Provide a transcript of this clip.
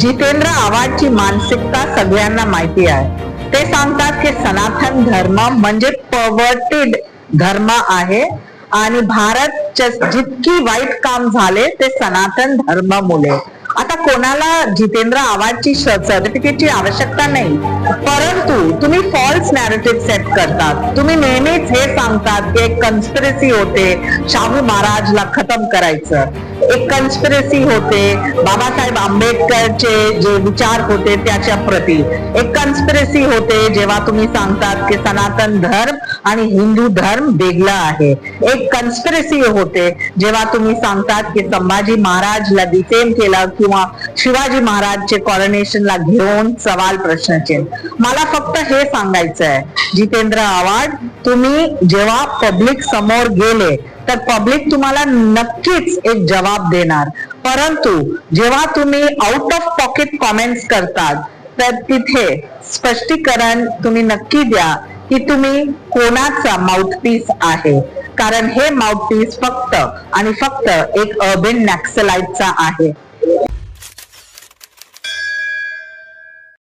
जितेंद्र आव्हाडची मानसिकता सगळ्यांना माहिती आहे. ते सांगतात की सनातन धर्म म्हणजे पवर्टेड धर्म आहे आणि भारत जितकी वाईट काम झाले ते सनातन धर्म मुले आता कोणाला जितेंद्र आव्हाडची सर्टिफिकेटची आवश्यकता नाही. परंतु तुम्ही फॉल्स नॅरेटिव्ह सेट करतात. तुम्ही नेहमीच हे सांगतात की एक कन्स्पिरसी होते. शाहू महाराजला खतम करायचं. एक कन्स्पिरसी होते. बाबासाहेब आंबेडकरचे जे विचार होते त्याच्या प्रती. एक कन्स्पिरसी होते जेव्हा तुम्ही सांगतात की सनातन धर्म आणि हिंदू धर्म वेगळा आहे. एक कन्स्पिरसी होते. जेव्हा तुम्ही सांगतात की संभाजी महाराजला डिफेम केला किंवा शिवाजी महाराजचे कॉरोनेशनला घेऊन सवाल प्रश्नचिन्ह मला फक्त हे सांगायचं आहे जितेंद्र आव्हाड तुम्ही जेव्हा पब्लिक समोर गेले तर पब्लिक तुम्हाला नक्कीच एक जवाब देणार. परंतु जेव्हा तुम्ही आउट ऑफ पॉकेट कॉमेंट्स करतात तर तिथे स्पष्टीकरण तुम्ही नक्की द्या. की तुम्ही कोणाचा माउथपीस आहे? कारण हे माउथपीस फक्त आणि फक्त एक अर्बन नॅक्सलाइटचा आहे.